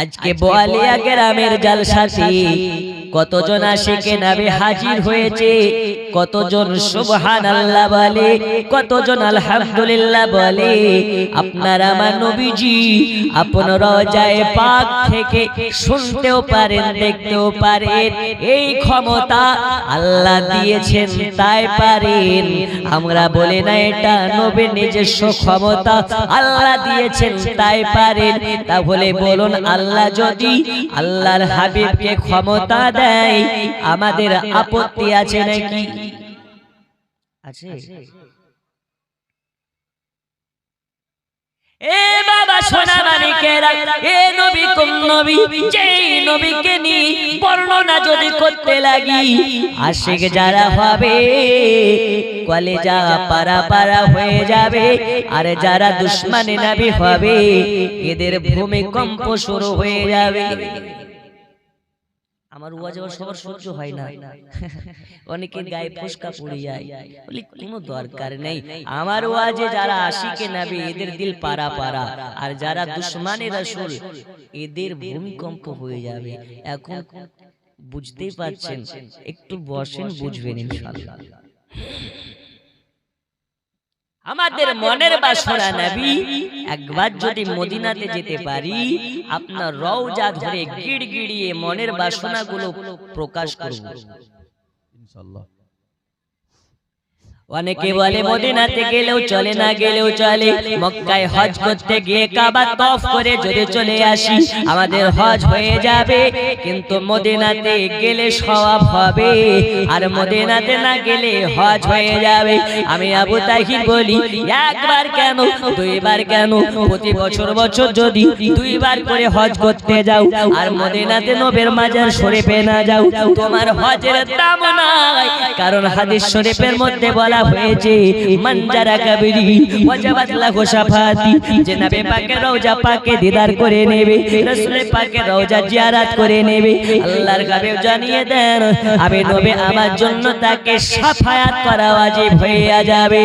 আজকে বোয়ালিয়া গ্রামের জালসাতে কতজন আশিকে নাবে হাজির হয়েছে? কতজন সুবহান আল্লাহ বলে? কতজন আলহামদুলিল্লাহ বলে? আপনার আমার নবীজি রজায় পাক থেকে শুনতেও পারেন, দেখতেও পারেন। এই ক্ষমতা আল্লাহ দিয়েছেন, তাই পারেন। আমরা বলি না, এটা নবীর নিজস্ব ক্ষমতা। আল্লাহ দিয়েছেন, তাই পারেন। তাহলে বলুন, আল্লাহ যদি আল্লাহর হাবিবকে ক্ষমতা দেয় আমাদের আপত্তি আছে নাকি? আছে। এ বাবা সোনা মানিকেরা এ নবী কোন নবী যেই নবীকে নি বর্ণনা যদি করতে লাগি আশিক যারা হবে কলেজা পারা পারা হয়ে যাবে আর যারা দুশ্মনী নবী হবে এদের ভূমিকম্প শুরু হয়ে যাবে। আমার রুয়া যাওয়ার সবার সহ্য হয় না। অনেকে গায়ে ফুসকা পড়ে যায়। বলি কোনো দরকার নেই। আমার ওয়াজে যারা আশিকে নাবে এদের দিল পারা পারা আর যারা দুশ্মানে রাসূল এদের ভূমিকম্প হয়ে যাবে। এখন বুঝতেই পারছেন একটু বসেন বুঝবেন ইনশাআল্লাহ আমাদের মনের বাসনা নবী একবার যদি মদিনাতে যেতে পারি আপনার রওজা ধরে গিড়গিড়িয়ে মনের বাসনাগুলো প্রকাশ করব। ইনশাআল্লাহ। অনেকে বলে মদিনাতে গেলেও চলে না গেলেও চলে। মক্কায় হজ করতে গিয়ে কাবা তফ করে যদি চলে আসি আমাদের হজ হয়ে যাবে। কিন্তু মদিনাতে গেলে সওয়াব হবে। আর মদিনাতে না গেলে হজ হয়ে যাবে। আমি আবু তাহির বলি একবার কেন দুইবার কেন প্রতি বছর বছর যদি দুইবার করে হজ করতে যাও আর মদিনাতে নবের মাজার শরীফে না যাও। তোমার হজের দাম নাই কারণ হাদিস শরীফের মধ্যে বলা হয়েছে মঞ্জারা কবরি ওয়াজাবাত লাহু শাফাতি যে নবী পাকের রওজা পাকে দিদার করে নেবে রাসূল পাকের রওজা জিয়ারত করে নেবে আল্লাহর কাছে জানিয়ে দেন আমি নবী আমার জন্য তাকে শাফায়াত করা ওয়াজিব হয়ে যাবে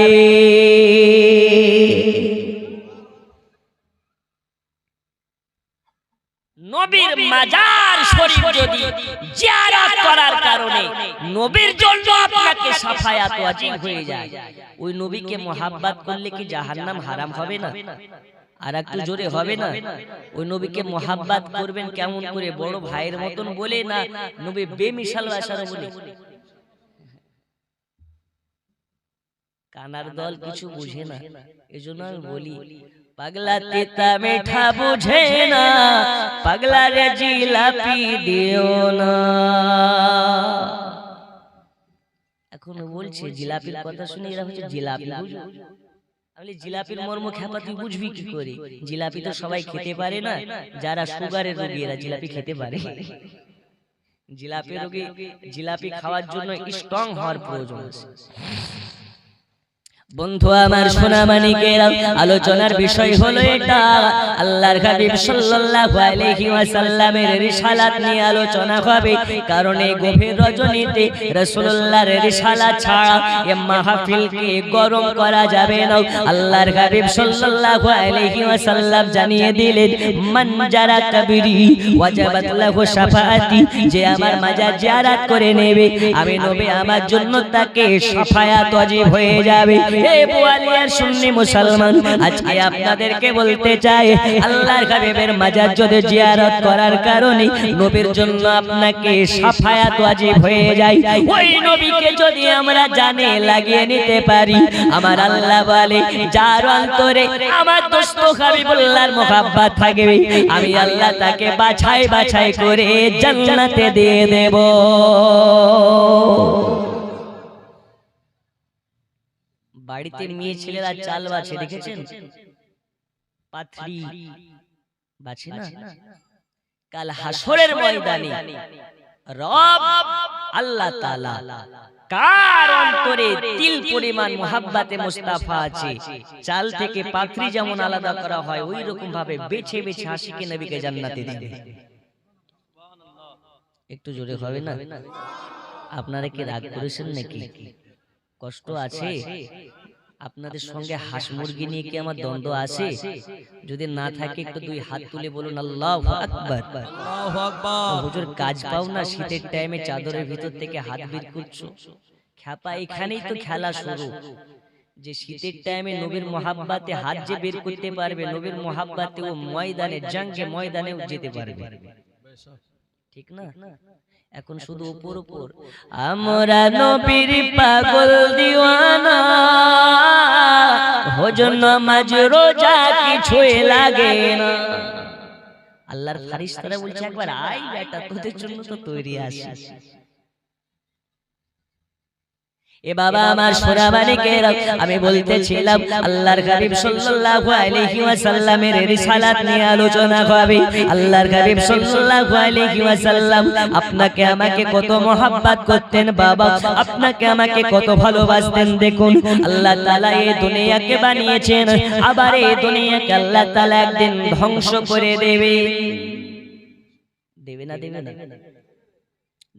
নবীর মাজার শরীফ যদি জিয়ারত করার কারণে নবীর জন্য আপনাকে সাফায়াত ওয়াজিব হয়ে যায় ওই নবীকে মোহাব্বত করলে কি জাহান্নাম হারাম হবে না? আর একটু জোরে হবে না? ওই নবীকে মোহাব্বত করবেন কেমন করে? বড় ভাইয়ের মতন বলে না নবী বেমিশাল ভাষার বলে। কানার দল কিছু বুঝে না এজন্য আমি বলি পাগলা তিতা মিঠা বুঝে না পাগলা রে জিলাপি দিও না। এখন বলছে জিলাপির কথা শুনে এরা হচ্ছে জিলাপি আমি জিলাপির মর্ম খ্যাপা তুই বুঝবি কি করে? জিলাপি তো সবাই খেতে পারে না যারা সুগারের রোগী এরা জিলাপি খেতে পারে। জিলাপি রোগী জিলাপি খাওয়ার জন্য স্ট্রং হওয়ার প্রয়োজন আছে। বন্ধু আমার সোনা মানিকেরা আলোচনার বিষয় হলো এটা। আল্লাহর হাবিব সাল্লাল্লাহু আলাইহি ওয়াসাল্লামের রিসালাত নিয়ে আলোচনা হবে। কারণ এই গভীর রজনীতে রাসূলুল্লাহর রিসালাত ছাড়া এ মাহফিলকে গরম করা যাবে না। আল্লাহর হাবিব সাল্লাল্লাহু আলাইহি ওয়াসাল্লাম জানিয়ে দিলেন, মান যারা কবরি ওয়াজাবাত লাহু শাফাআতি যে আমার মাজার জিয়ারত করে নেবে। আমি নবী, আমার জন্য তাকে শাফায়াত ওয়াজিব হয়ে যাবে। মুসলমান আপনাদেরকে বলতে চাই মাজার করার জন্য আপনাকে হয়ে যায়। যদি আমরা জানে লাগিয়ে নিতে পারি, আমার আল্লাহ বলে, যার অন্তরে আমার দোস্ত থাকবে, আমি আল্লাহ তাকে বাছাই বাছাই করে জান্নাতে দিয়ে দেব। বাড়িতে মেয়ে ছেলেরা চাল বাছে দেখেছেন? পাথরি বাছে না? কাল হাসরের ময়দানে রব আল্লাহ তাআলা কার অন্তরে তিল পরিমাণ মোহাব্বতে মুস্তাফা আছে। চাল থেকে পাথরি যেমন আলাদা করা হয় ওই রকম ভাবে বেছে বেছে হাসিকে নবীকে জান্নাতে দিবে। একটু জোরে হবে না? আপনারা কি রাগ করেছেন নাকি? কষ্ট আছে। আপনাদের সঙ্গে হাঁস মুরগি নিয়ে কি আমার দ্বন্দ্ব আছে? যদি না থাকে একটু দুই হাত তুলে বলুন আল্লাহ আকবার। আল্লাহু আকবার। হুজুর কাজ পাও না শীতের টাইমে চাদরের ভিতর থেকে হাত বের করছ। খ্যাপা এখানেই তো খেলা শুরু। যে শীতের টাইমে নবীর মহাব্বাতে হাত যে বের করতে পারবে নবীর মহাব্বাতে ও ময়দানে জঙ্গে ময়দানেও যেতে পারবে। ঠিক না? এখন শুধু উপর উপর। আমরা নবীর পাগল দিওয়ানা। হজন নামাজ রোজা কিছুই লাগে না। আল্লাহর ফারিস্তারা বলছে একবার আই বেটা তোদের জন্য তো তৈরি আছে। এ বাবা আমার সোনা মানিকেরা আমি বলতেছিলাম আল্লাহর হাবিব সাল্লাল্লাহু আলাইহি ওয়াসাল্লামের রিসালাত নিয়ে আলোচনা হবে। আল্লাহর হাবিব সাল্লাল্লাহু আলাইহি ওয়াসাল্লাম আপনাকে আমাকে কত করতেন বাবা। আপনাকে আমাকে কত ভালোবাসতেন দেখুন। আল্লাহ তাআলা এই দুনিয়াকে বানিয়েছেন আবার এই দুনিয়াকে আল্লাহ তাআলা একদিন ধ্বংস করে দেবে। দেবে না। দেবে না।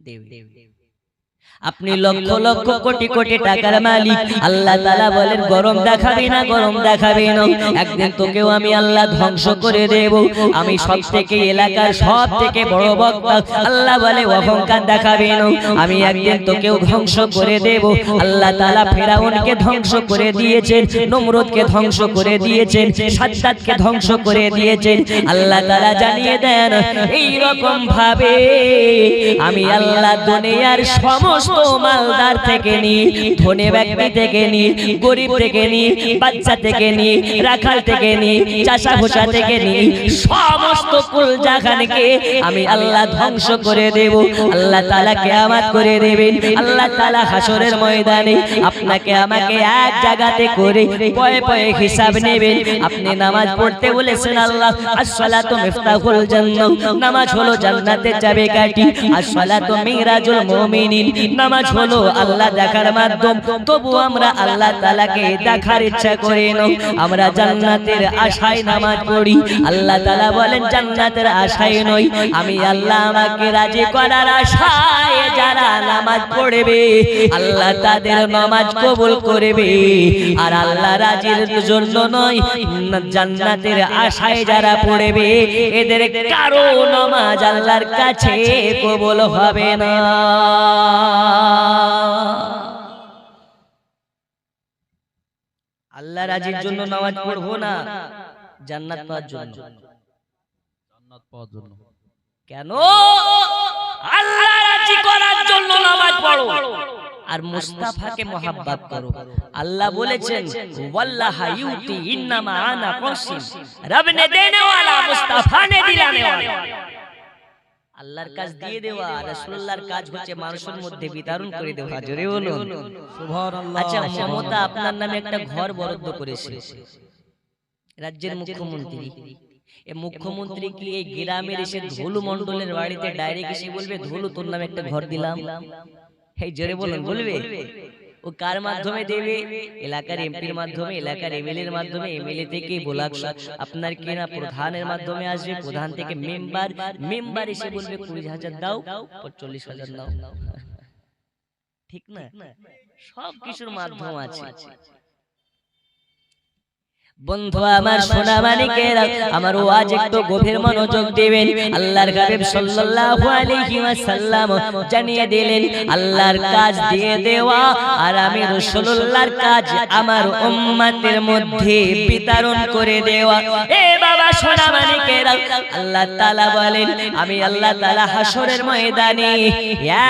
দেবে। আপনি লক্ষ লক্ষ কোটি কোটি টাকার মালিক। আল্লাহ তালা বলেন গরম দেখাবি না গরম দেখাবি না। একদিন তোকেও আমি আল্লাহ ধ্বংস করে দেব। আমি সব থেকে এলাকার সব থেকে বড় বক্তা। আল্লাহ বলে অহংকার দেখাবি না। আমি একদিন তোকেও ধ্বংস করে দেব। আল্লাহ তালা ফেরাউনকে ধ্বংস করে দিয়েছেন নমরুদকে ধ্বংস করে দিয়েছেন সাদ্দাতকে ধ্বংস করে দিয়েছেন। আল্লাহ তালা জানিয়ে দেন এই রকম ভাবে আমি আল্লাহ দুনিয়ার সমস্ত মালদার থেকে নি ব্যক্তি থেকে নি গরিব থেকে নি বাচ্চা থেকে নি রাখাল থেকে নি চাষা থেকে নি সমস্ত কুল জাহানকে আমি আল্লাহ ধ্বংস করে দেব। আল্লাহ তালা কেয়ামাত করে দেবেন। আল্লাহ তালা হাসরের ময়দানে আপনাকে আমাকে এক জায়গাতে করে পয়ে পয়ে হিসাব নেবেন। আপনি নামাজ পড়তে বলেছেন আল্লাহ মিফতাহুল জান্নাহ। নামাজ হলো জান্নাতের চাবিকাঠি আসসালাতু মিরাজুল মুমিনিন। নামাজ হলো আল্লাহ দেখার মাধ্যম। তবু আমরা আল্লাহ তালাকে দেখার ইচ্ছা করে না। আমরা জান্নাতের আশায় নামাজ পড়ি। আল্লাহ তালা বলেন, জান্নাতের আশায় নই। আমি আল্লাহ আমাকে রাজি করার আশায় যারা নামাজ পড়বে, আল্লাহ তাদের নামাজ কবুল করবে। আর আল্লাহ রাজির জন্য নয় জান্নাতের আশায় যারা পড়বে, এদের কারও নামাজ আল্লাহর কাছে কবুল হবে না। আল্লাহ রাজির জন্য নামাজ পড়ব না জান্নাত পাওয়ার জন্য। জান্নাত পাওয়ার জন্য। কেন? আল্লাহ রাজি করার জন্য নামাজ পড়ো। আর মুস্তাফাকে মহাব্বাত করো। আল্লাহ বলেছেন ওয়াল্লাহ ইউতি ইন্নামা আনা কাসিম। রব নে দেনে ওয়ালা মুস্তাফা নে দিলানে ওয়ালা। আল্লাহর কাজ দিয়ে দেওয়া রাসূলুল্লাহর কাজ হচ্ছে মানুষের মধ্যে বিতরণ করে দেওয়া জোরে বলুন। সুবহানাল্লাহ আচ্ছা মমতা আপনার নামে একটা ঘর বরাদ্দ করেছে। রাজ্যের মুখ্যমন্ত্রী। এ মুখ্যমন্ত্রী কি এই গ্রামের এসে ধুলু মন্ডলের বাড়িতে ডাইরেক্ট এসে বলবে ধুলু তোর নামে একটা ঘর দিলাম। এই জোরে বলুন বলবে। ও কার মাধ্যমে দেবে? এলাকার এমপির মাধ্যমে এলাকার এমএলএর এর মাধ্যমে এমএলএ থেকে ব্লক আপনার কি না প্রধানের মাধ্যমে আসবে প্রধান থেকে মেম্বার মেম্বার এসে বলবে কুড়ি হাজার দাও চল্লিশ হাজার দাও ঠিক না? সব কিছুর মাধ্যম আছে। বন্ধু আমার সোনা মানিকেরা আমার ওয়াজ একটু গভীর মনোযোগ দিবেন। আল্লাহর হাবিব সাল্লাল্লাহু আলাইহি ওয়াসাল্লাম জানিয়ে দিলেন, আল্লাহর কাজ দিয়ে দেওয়া আর আমি রাসূলুল্লাহর কাজ আমার উম্মতের মধ্যে বিতরণ করে দেওয়া। এ আল্লাহ তাআলা বলেন, আমি আল্লাহ তাআলা হাসরের ময়দানে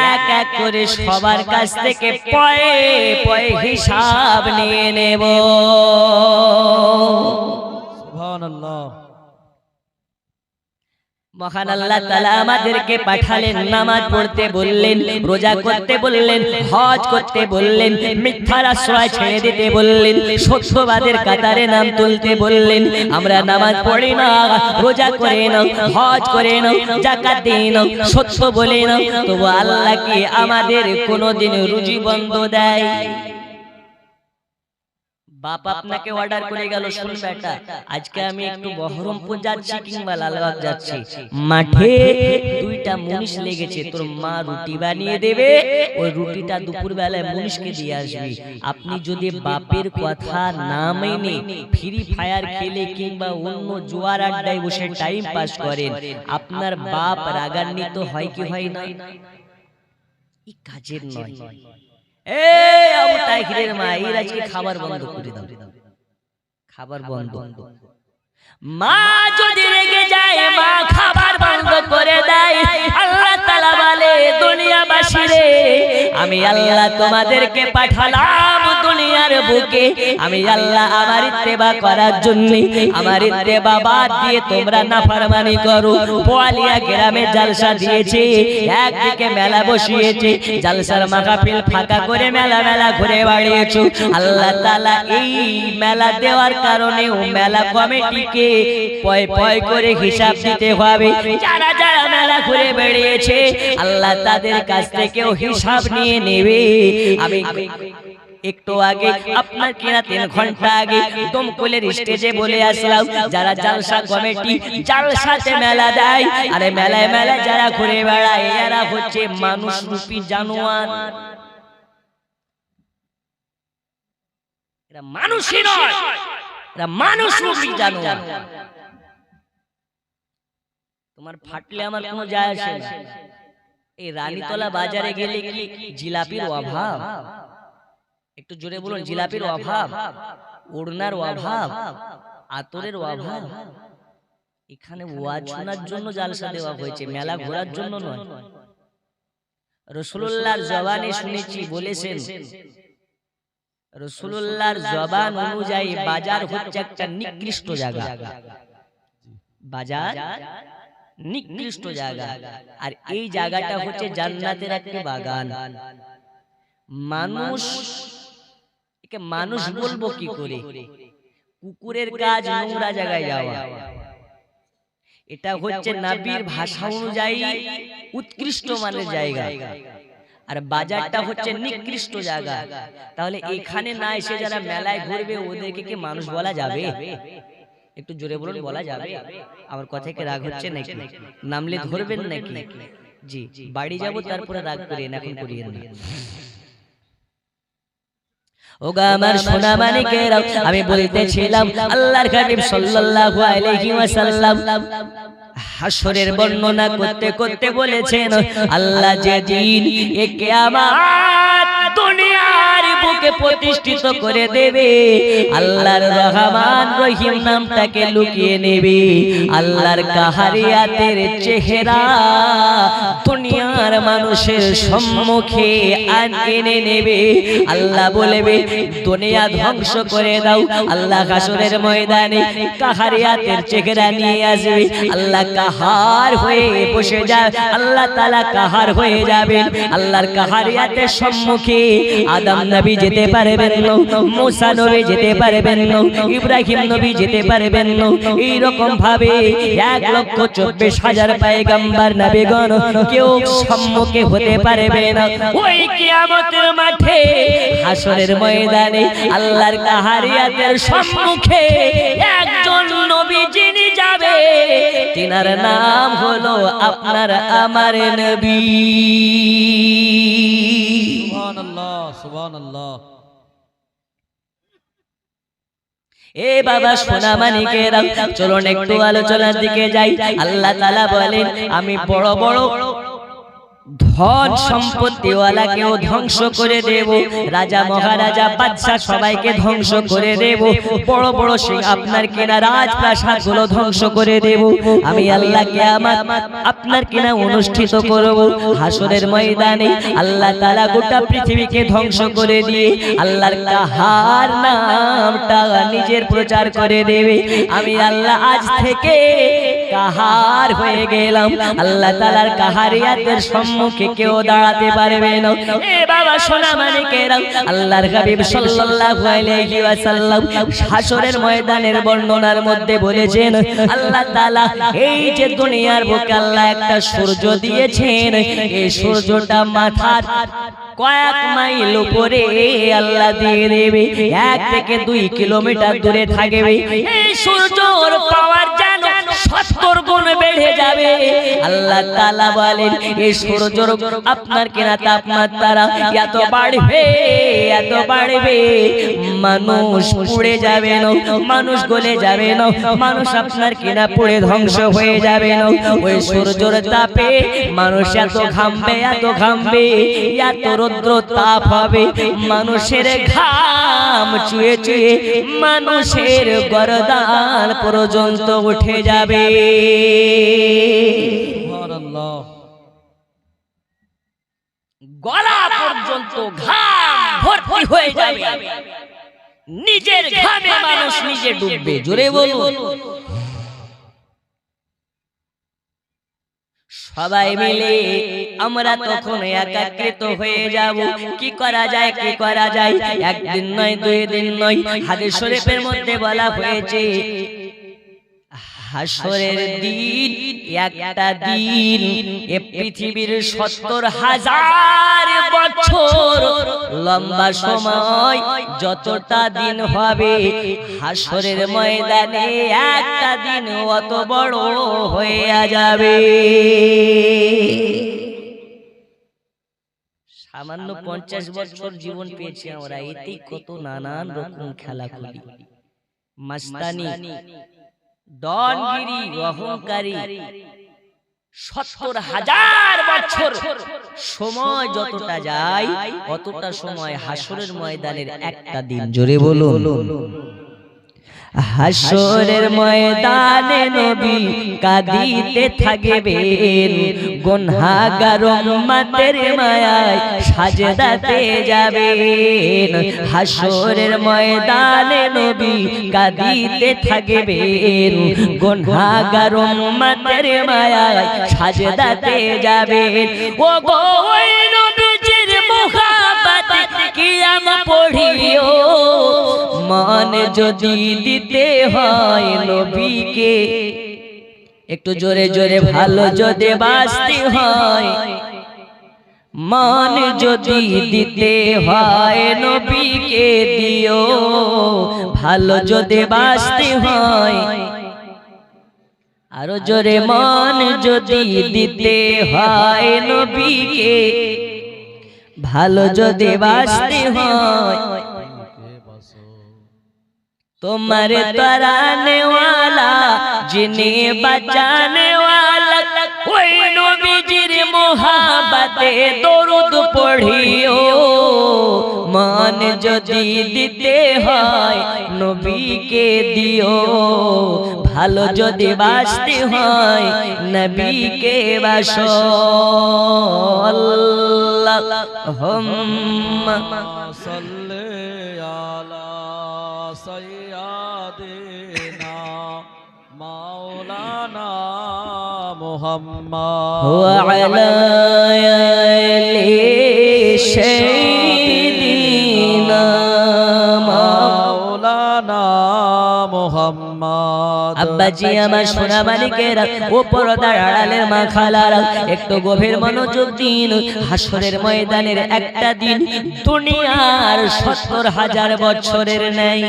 এক এক করে সবার কাছ থেকে পয়ে পয়ে হিসাব নিয়ে নেব। সুবহানাল্লাহ। মহান আল্লাহ তাআলা আমাদেরকে পাঠালেন, নামাজ পড়তে বললেন, রোজা করতে বললেন, হজ করতে বললেন, মিথ্যার আশ্রয় ছেড়ে দিতে বললেন, সত্যবাদের কাতারে নাম তুলতে বললেন, আমরা নামাজ পড়ি না, রোজা করে না হজ করে না যাকাত দিই না সত্য বলে না তবু আল্লাহ কি আমাদের কোনোদিন রুজি বন্ধ দেয়? বাপ আপনাকে অর্ডার করে গেল শুন বেটা আজকে আমি একটু বহরমপুর যাচ্ছি কিংবা লালবাগ যাচ্ছি। মাঠে দুইটা মুনিশ লেগেছে তোর মা রুটি বানিয়ে দেবে ওই রুটিটা দুপুর বেলায় মুনিশকে দিয়ে আসবি। আপনি যদি বাপের কথা না মেনে ফ্রি ফায়ার খেলে কিংবা অন্য জোয়ার আড্ডায় বসে টাইম পাস করেন। আপনার বাপ রাগান্বিত হয় কি হয় না? কাজের নয়। খাবার বন্ধ করে দাও। খাবার বন্ধ। মা যদি রেগে যায়, মা খাবার বন্ধ করে দেয়। আল্লাহ তালা বলে, দুনিয়াবাসী রে, আমি আল্লাহ তোমাদেরকে পাঠালাম। দুনিয়ার বুকে। আমি আল্লাহ আমার ইত্তেবা করার জন্য আমার ইত্তেবা বাদ দিয়ে তোমরা নাফরমানি করো। পোয়ালিয়া গ্রামে জালসা দিয়েছে, একদিকে মেলা বসিয়েছে, জালসার মাহফিল ফাঁকা করে মেলা মেলা ঘুরে বাড়িয়েছো। আল্লাহ তাআলা এই মেলা দেওয়ার কারণে ও মেলা কমিটিকে পয় পয় করে হিসাব দিতে হবে। যারা যারা মেলা ঘুরে বেরিয়েছে আল্লাহ তাদের কাছ থেকেও হিসাব নিয়ে নেবে। আমি একটু আগে আপনার কিনা তিন ঘণ্টা আগে দমকলের স্টেজে বলে আসলাম যারা জালসা কমিটি জালসাতে মেলা দেয়। আরে মেলায় মেলায় যারা ঘুরে বেড়ায় এরা হচ্ছে মানুষ রূপী জানোয়ার। এরা মানুষই নয় এরা মানুষ রূপী জানোয়ার। তোমার ফাটলে আমার কোনো যায় আসে না। এই রানীতলা বাজারে গেলে কি জিলাপির অভাব? একটু জোরে বলুন জিলাপির অভাব ওড়নার অভাব আতরের অভাব। এখানে ওয়াজ শোনার জন্য জালসা দেওয়া হয়েছে মেলা ঘোরার জন্য নয়। রসুল্লাহর জবানে শুনেছি বলেছেন। রসুল্লাহর জবান অনুযায়ী বাজার হচ্ছে একটা নিকৃষ্ট জায়গা। বাজার নিকৃষ্ট জায়গা। আর এই জায়গাটা হচ্ছে জান্নাতের একটা বাগান। মানুষ একে মানুষ বলব কি করে? কুকুরের কাজ নোংরা জায়গায় যাওয়া। এটা হচ্ছে নাবির ভাষা অনুযায়ী উৎকৃষ্ট মানের জায়গা। আর বাজারটা হচ্ছে নিকৃষ্ট জায়গা। তাহলে এখানে না এসে যারা মেলায় ঘুরবে ওদেরকে কি মানুষ বলা যাবে। একটু জোরে বলুন বলা যাবে। আমার কথা কি রাগ হচ্ছে নাকি? নামলে ধরবেন নাকি? জি বাড়ি যাব তারপরে রাগ করিয়েন এখন করিয়েন না। আমার সোনা আমি বলতেছিলাম, আল্লাহর হাবিব সাল্লাল্লাহু আলাইহি ওয়াসাল্লাম হাসরের বর্ণনা করতে করতে বলেছেন, আল্লাহ যেদিন এ কিয়ামত দুনিয়ার বুকে প্রতিষ্ঠিত করে দেবে। আল্লাহর রহমান রহিম নামটাকে লুকিয়ে নেবে। আল্লাহর কাহারিয়াতের চেহারা দুনিয়ার মানুষের সম্মুখে এনে নেবে। আল্লাহ বলবে, দুনিয়া ধ্বংস করে দাও। আল্লাহ হাসরের ময়দানে কাহারিয়াতের চেহারা নিয়ে আসবে। আল্লাহ কাহার হয়ে বসে যায় আল্লাহ তাআলা কাহার হয়ে যাবেন। আল্লাহর কাহারিয়াতের সম্মুখে আদম নবী যেতে পারবেন না, মুসা নবী যেতে পারবেন না, ইব্রাহিম নবী যেতে পারবেন না। এইরকম ভাবে এক লক্ষ চব্বিশ হাজার পায়গাম্বার নবীগণ কেউ সম্মুখে হতে পারবে না। ওই কিয়ামতের মাঠে, হাসরের ময়দানে, আল্লাহর কাহারিয়াতের সম্মুখে একজন নবী যিনি যাবে, তিনার নাম হলো আপনার আমার নবী। সুবহানাল্লাহ সুবহানাল্লাহ। এ বাবা সোনা মানিকেরা, চলুন একটু আলোচনার দিকে যাই। আল্লাহ তাআলা বলেন, আমি বড় বড় ধন সম্পত্তিওয়ালাকেও ধ্বংস করে দেব। রাজা মহারাজা বাদশাহ সবাইকে ধ্বংস করে দেব। বড় বড় সিং আপনার কেনা রাজপ্রাসাদগুলো ধ্বংস করে দেব। আমি আল্লাহকে আমার আপনার কেনা অনুষ্ঠিত করব। হাসরের ময়দানে আল্লাহ তাআলা গোটা পৃথিবীকে ধ্বংস করে দিয়ে আল্লাহর কাহার নামটা নিজের প্রচার করে দেবে। আমি আল্লাহ আজ থেকে কাহার হয়ে গেলাম। আল্লাহ তালার কাহারিয়াতের সম্মুখে কেউ দাঁড়াতে পারবে না। বাবা সোনা আল্লাহর হাবিব ময়দানের বর্ণনার মধ্যে বলেছেন, আল্লাহ তাআলা এই যে দুনিয়ার বুকে আল্লাহ একটা সূর্য দিয়েছেন, এই সূর্যটা মাথার কয়েক মাইল উপরে আল্লাহ দিয়ে দেবে, এক থেকে দুই কিলোমিটার দূরে থাকবে। এই পাওয়ার যেন সত্তর গুণ বেড়ে যাবে। আল্লাহ তাআলা বলেন এই সূর্যর আপনার কিনা তাপমাত্রা এত বাড়বে এত বাড়বে। মানুষ পুড়ে যাবে না, মানুষ গলে যাবে না, মানুষ আপনার কিনা পুড়ে ধ্বংস হয়ে যাবে না। ওই সূর্যর তাপে মানুষ এত ঘামবে এত ঘামবে, এত রৌদ্র তাপ হবে। মানুষের ঘাম চুয়ে চুয়ে মানুষের গরদান পর্যন্ত উঠে যাবে। সুবহানাল্লাহ। গলা পর্যন্ত ঘাম ভর্তি হয়ে যাবে। নিজের ঘামে মানুষ নিজে ডুববে। জোরে বলুন। সবাই মিলে আমরা তখন একাকৃত হয়ে যাব। কি করা যায় কি করা যায়? একদিন নয় দুই দিন নয়। হাদিস শরীফের মধ্যে বলা হয়েছে হাসরের দিন একটা দিন এ পৃথিবীর সত্তর হাজার বছর লম্বা সময় যতটা দিন হবে হাসরের ময়দানে একটা দিন অত বড় হয়ে যাবে। সামান্য পঞ্চাশ বছর জীবন পেয়েছি আমরা এতেই কত নানান রকম খেলাখুলি মাস্তানি। ডনগিরি অহংকারী সত্তর হাজার বছর সময় যতটা যায় অতটা সময় হাসরের ময়দানের একটা দিন। জোরে বলুন। হাসরের ময়দানে নবী কাঁদিতে থাকবেন। গুনহাগার উম্মতের মায়ায় সাজদাতে যাবেন। হাসরের ময়দানে নবী কাঁদিতে থাকবেন। গুনহাগার উম্মতের মায়ায় সাজদাতে যাবেন। ও গো নবীজির মুহাব্বতে কিয়াম পড়িও? মান যদি দিতে হয় নবীকে, একটু জোরে জোরে ভালো যদি বাঁচতে হয়, মান যদি দিতে হয় নবীকে দিও, ভালো যদি বাঁচতে হয়। আরও জোরে মান যদি দিতে হয় নবীকে, ভালো যদি বাঁচতে হয়। তোমার তরানে ওয়ালা যিনি বাঁচানে মোহাবতে দরুদ পড়িও। মান যদি দিতে হয় নবীকে দিও। ভালো যদি বাসতে হয় নবীকে বাসো। আল্লাহ। محمد وعلى آل سيدنا مولانا محمد আব্বাজি আমার সোনা মালিকেরা ও পর্দার আড়ালের মা খালারা একটু গভীর মনোযোগ দিন হাসরের ময়দানের একটা দিন দুনিয়ার সত্তর হাজার বছরের নাই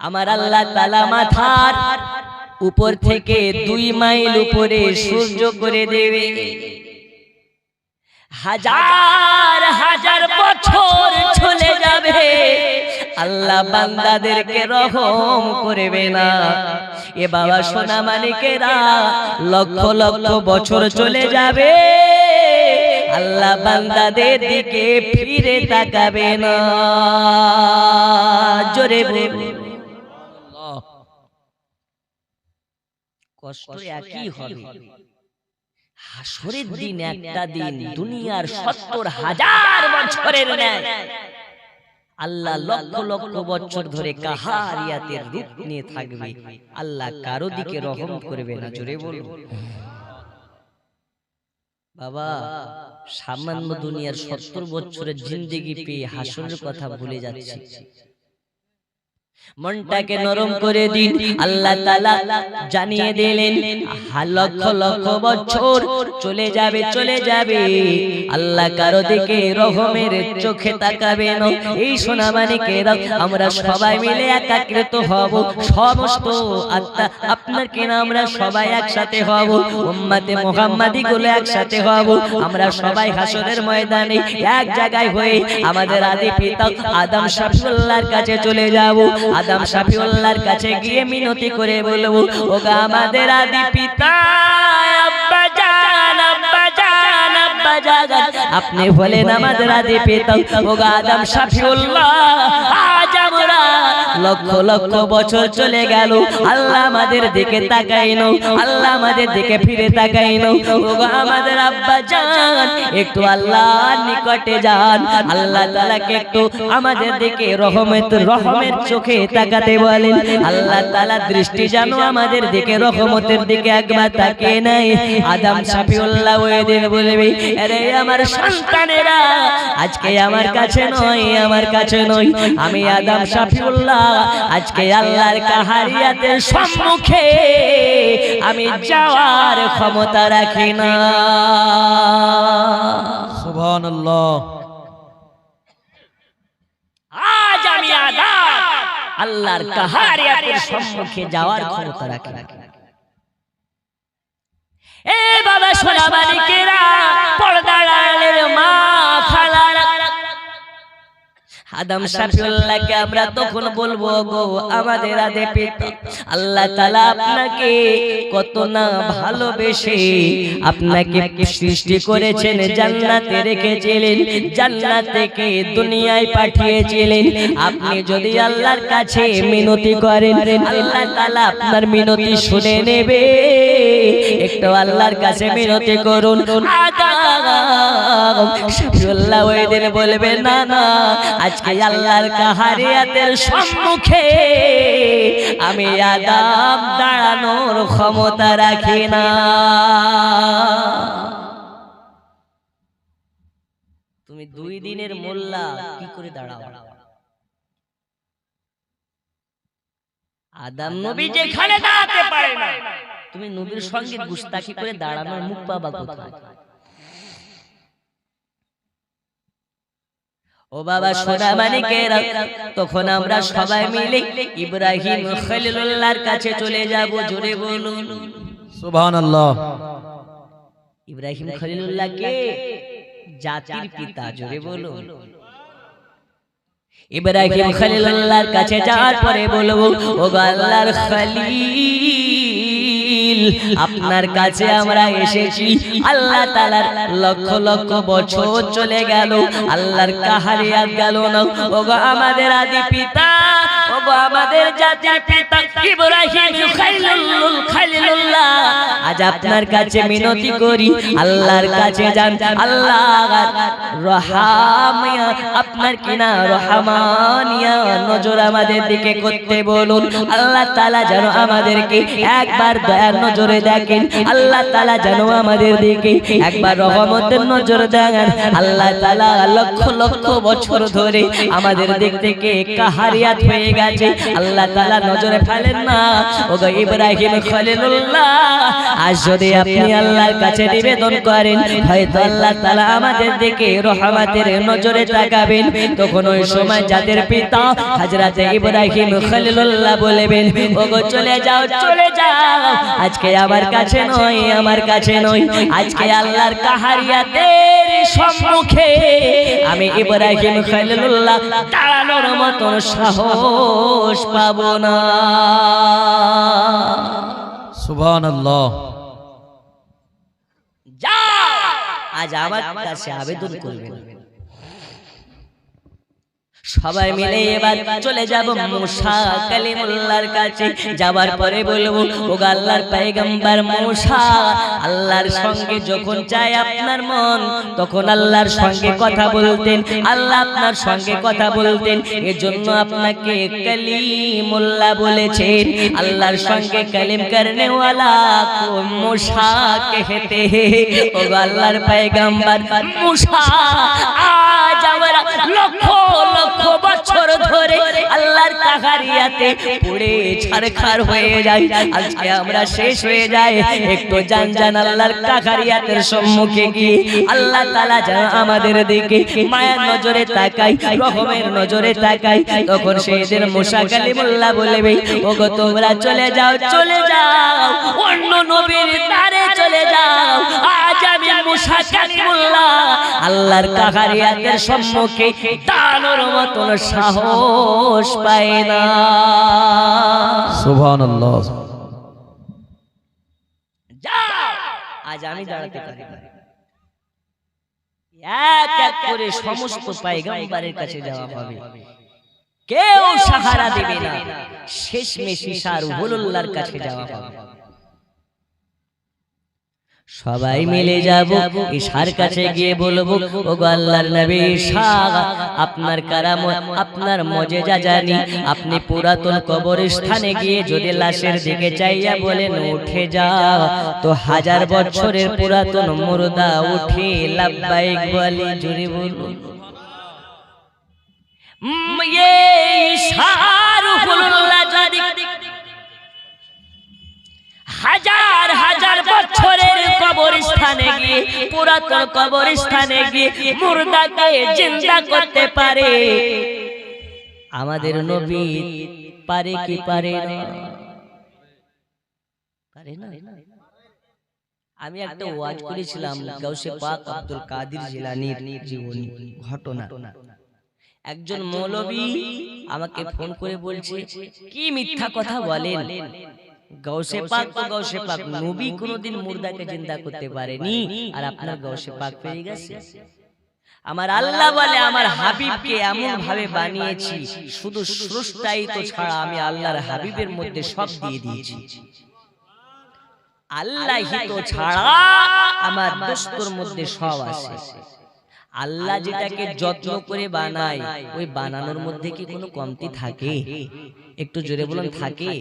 আমার আল্লাহ তালা মাথার উপর থেকে দুই মাইল উপরে সূর্য করে দেবে। হাজার হাজার বছর চলে যাবে। আল্লাহ বান্দাদেরকে রহম করবে না। এ বাবা সোনা মালিকেরা লক্ষ লক্ষ বছর চলে যাবে। আল্লাহ বান্দাদের দিকে ফিরে তাকাবে না। জোরে বলে আল্লাহ কষ্ট একই হবে। হাসরের দিন একটা দিন দুনিয়ার সত্তর হাজার বছরের ন্যায়। আল্লাহ লক্ষ লক্ষ বছর ধরে কাহারিয়াতের রূপ নিয়ে থাকবে। আল্লাহ কারও দিকে রহম করবে না জোরে বলুন। বাবা সামান্য দুনিয়ার সত্তর বছরের জিন্দেগি পেয়ে হাসনের কথা ভুলে যাচ্ছি। মনটাকে নরম করে দিন। আল্লাহ তাআলা জানিয়ে দিলেন লক্ষ লক্ষ বছর চলে যাবে চলে যাবে। আল্লাহ কারও দিকে রহমের চোখে তাকাবে না। এই সোনা মানিকেরা আমরা সবাই মিলে একাকৃত হব। সমস্ত আত্মা আপনার কিনা আমরা সবাই একসাথে হব। উম্মাতে মুহাম্মাদি গুলো একসাথে হব। আমরা সবাই হাসরের ময়দানে এক জায়গায় হয়ে আমাদের আদি পিতা আদম শাফিউল্লাহর কাছে চলে যাব। আদম শাফিউল্লাহর কাছে গিয়ে মিনতি করে বলব ওগা আমাদের আদি পিতা আব্বা জান আপনি বলেন আমাদের আদি পিতা ওগা আদম শাফিউল্লাহ, আজ লক্ষ লক্ষ বছর চলে গেল। আল্লাহ আমাদের দিকে তাকাইনো, আল্লাহ আমাদের দিকে ফিরে তাকাইনো। ওগো আমাদের আব্বা জান, একটু আল্লাহর নিকটে যান। আল্লাহ তাআলাকে একটু আমাদের দিকে রহমত, রহমের চোখে তাকাতে বলেন। আল্লাহ তাআলা দৃষ্টি জানো আমাদের দিকে রহমতের দিকে একবার তাকিয়ে নাই আদম শাফিউল্লাহ ওই দিন বলবি আরে আমার সন্তানেরা আজকে আমার কাছে নয় আমার কাছে নয়। আমি আদম শাফিউল্লাহ আজকে আল্লাহর কাহারিয়াতের সম্মুখে আমি যাওয়ার ক্ষমতা রাখি না। সুবহানাল্লাহ। আজ আমি আদম আল্লাহর কাহারিয়াতের সম্মুখে যাওয়ার ক্ষমতা রাখি না। এ বাবা সোনা মালিকেরা পর্দা মা। আদম শাফিউল্লাহকে আমরা তখন বলব গো আমাদের আদে পিতা। আল্লাহ তাআলা আপনাকে কত না ভালোবেসে আপনাকে সৃষ্টি করেছেন জান্নাতে রেখেছিলেন জান্নাত থেকে দুনিয়ায় পাঠিয়েছিলেন। আপনি যদি আল্লাহর কাছে মিনতি করেন আল্লাহ তাআলা আপনার মিনতি শুনে নেবে। একটু আল্লাহর কাছে মিনতি করুন। আদম শাফিউল্লাহ ওই দিন বলবে না না আজকে আল্লাহর কাহারিয়াতের সম্মুখে আমি আদাম দাঁড়ানোর ক্ষমতা রাখি না। তুমি দুই দিনের মোল্লা কি করে দাঁড়াও? আদাম নবী যেখানে দাঁড়াতে পারে না। তুমি নবীর সঙ্গে গুস্তাখি করে দাঁড়ানোর মুখ পাবা কোথায়? ও বাবা সোনা মানিকেরা তখন আমরা সবাই মিলে ইব্রাহিম খলিলুল্লাহর কাছে চলে যাব জোরে বলুন। সুবহানাল্লাহ। ইব্রাহিম খলিলুল্লাহ কে জাতির পিতা জোরে বলুন। ইব্রাহিম খলিলুল্লাহর কাছে যাওয়ার পরে বলব ও আল্লাহর খলিল আপনার কাছে আমরা এসেছি। আল্লাহ তালার লক্ষ লক্ষ বছর চলে গেল। আল্লাহর কাহারিয়াত গেল না। ওগো আমাদের আদি পিতা। গো আমাদের জাতির পিতা ইব্রাহিম খলিলুল খলিলুল্লাহ আজ আপনার কাছে মিনতি করি, আল্লাহর কাছে যান। আল্লাহ রহামিয়া আপনার কিনা রহমানিয়া। নজর আমাদের দিকে করতে বলুন। আল্লাহ তাআলা যেন আমাদেরকে একবার দয়ার নজরে দেখেন। আল্লাহ তাআলা যেন আমাদের দিকে একবার রহমতের নজর দেন আল্লাহ তাআলা লক্ষ লক্ষ বছর ধরে আমাদের দিক থেকে কাহারিয়াত হয়ে গেছে। আল্লাহ তাআলা নজরে ফেলেন না। ওগো ইব্রাহিম খলিলুল্লাহ, আজ যদি আপনি আল্লাহর কাছে নিবেদন করেন, হয়তো আল্লাহ তাআলা আমাদের দিকে রহমতের নজরে তাকাবেন। তখন ওই সময় যাদের পিতা হযরত ইব্রাহিম খলিলুল্লাহ বলবেন, ওগো চলে যাও চলে যাও। আজকে আমার কাছে নয়, আমার কাছে নয়। আজকে আল্লাহর কাহারিয়াতের সম্মুখে আমি ইব্রাহিম খলিলুল্লাহ দাঁড়ানোর মতন সাহস পাবো না। সুবহানাল্লাহ। যা আজ আমার কাছে আবেদন করবেন। সবাই মিলে এবার চলে যাব মুসা কালিমুল্লার কাছে। যাবার পরে বলব ও গাল্লার পায়গাম্বার মুসা আল্লাহর সঙ্গে যখন চায় আপনার মন তখন আল্লাহর সঙ্গে কথা বলতেন আল্লাহ আপনার সঙ্গে কথা বলতেন। এজন্য আপনাকে কালিমুল্লাহ বলেছেন আল্লাহর সঙ্গে কালিম করনে ওয়ালা কো মুসা কেহতে ও গাল্লার পায়গাম্বার মুসা আজ লক্ষ লক্ষ বছর ধরে আল্লাহর কাহারিয়াতে পুড়ে ছারখার হয়ে যাই। আজকে আমরা শেষ হয়ে যাই। একটু জান জান আল্লাহর কাহারিয়াতের সম্মুখে গিয়ে। আল্লাহ তাআলা যা আমাদের দিকে মায়ার নজরে তাকাই রহমের নজরে তাকাই তখন সেইদিন মুসা কালিমুল্লাহ বলবে, ওগো তোমরা চলে যাও চলে যাও। অন্য নবীর তারে চলে যাও। আজ আমি মুসা কালিমুল্লাহ আল্লাহর কাহারিয়াতের সম্মুখে দানোর মতন সাহস পায় না। সুবহানাল্লাহ। যাও। আজ আমি দাঁড়াতে পারি এক এক করে সমস্ত পাইগাম্বারের কাছে যাওয়া হবে। কেউ সাহারা দেবে না। শেষ মেশি সার হুলুল্লাহর কাছে যাওয়া হবে। সবাই মিলে যাব ঈশার কাছে গিয়ে বলব ও আল্লাহর নবী ঈশা আপনার কারামত আপনার মজেজা জানি আপনি পুরাতন কবরস্থানে গিয়ে যদি লাশের দিকে চাইয়া বলেন উঠে যা তো হাজার বছরের পুরাতন মুর্দা উঠে লাব্বাইক বলি জুড়ে ये ঈশার হুলুল্লাহ হাজার কবরস্থানে গিয়ে পুরাতন কবরস্থানে গিয়ে মুর্দাকে জিন্দা করতে পারে। আমাদের নবী পারে কি পারে পারে না? আমি একটা ওয়াজ করেছিলাম গাউসে পাক আব্দুল কাদির জিলানির জীবনী ঘটনা। একজন মৌলবী আমাকে ফোন করে বলছে কি মিথ্যা কথা বলেন? গৌসে পাক তো গৌসে পাক নবী কোনোদিন মুর্দাকে জিন্দা করতে পারেনি। আর আপনার গৌসে পাক পেয়ে গেছে। আমার আল্লাহ বলে আমার হাবিবকে এমন ভাবে বানিয়েছি শুধু স্রষ্টাই তো ছাড়া আমি আল্লাহর হাবিবের মধ্যে সব দিয়ে দিয়েছি। আল্লাহ তো ছাড়া আমার দোস্তর মধ্যে সব আছে। আল্লাহ যেটাকে যত্ন করে বানায় ওই বানানোর মধ্যে কি কোনো কমতি থাকে? একটু জোরে বলুন থাকে?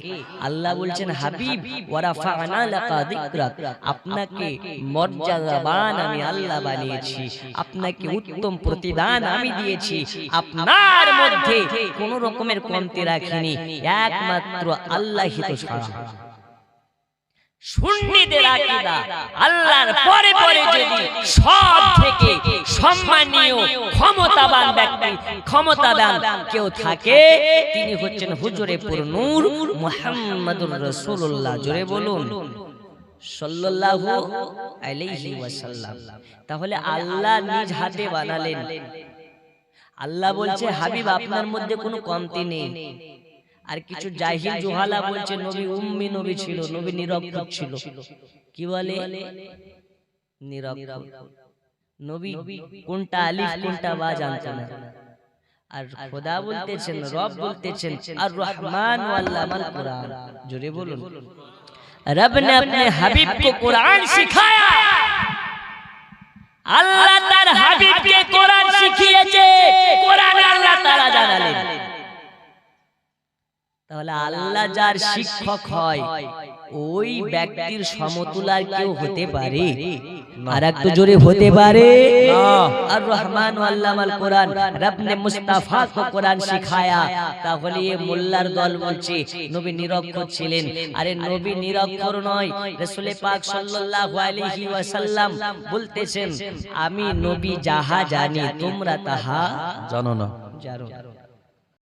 আল্লাহ বলছেন হাবিব ওয়ারাফা'না লাকা যিকরাক আপনাকে মর্যাদাবান আমি আল্লাহ বানিয়েছি। আপনাকে উত্তম প্রতিদান আমি দিয়েছি। আপনার মধ্যে কোনো রকমের কমতি রাখিনি। একমাত্র আল্লাহই তো ছাড়া সুন্নিদের আকীদা। আল্লাহর পরে পরে যদি সব থেকে সম্মানীয় ক্ষমতাবান ব্যক্তি ক্ষমতাবান কেউ থাকে তিনি হচ্ছেন হুজুরে মুহাম্মাদুর রাসূলুল্লাহ। জোরে বলুন। সাল্লাল্লাহু আলাইহি ওয়াসাল্লাম। তাহলে আল্লাহ নিজ হাতে বানালেন। আল্লাহ বলছে হাবিব আপনার মধ্যে কোনো কমতি নেই। আর কিছু জাহিল জোহালা বলছে নবী উম্মি নবী ছিল নবী নিরক্ষর ছিল কি বলে নিরক্ষর নবী কোনটা আলিফ কোনটা বা জানতো না আর খোদা বলতেছেন রব বলতেছেন আর রহমান ওয়াল্লামাল কুরআন জোরে বলুন रब ने अपने हबीब को कुरान सिखाया আল্লাহ তার হাবিবকে কোরআন শিখিয়েছে কোরআন আল্লাহ তাআলা জানালেন তাহলে আল্লাহ যার শিক্ষক হয় ওই ব্যক্তির সমতুল আর কেউ হতে পারে? আর একটু জোরে হতে পারে? আর রহমান আল্লামাল কোরআন। মুস্তাফা को কোরআন শিখায়া তাহলে এই মোল্লার দল বলছে নবী নিরক্ষর ছিলেন। আরে নবী নিরক্ষর নয় রাসূল পাক সাল্লাল্লাহু আলাইহি ওয়াসাল্লাম বলতেছেন আমি নবী যাহা জানি তোমরা তাহা জানো না। জানো।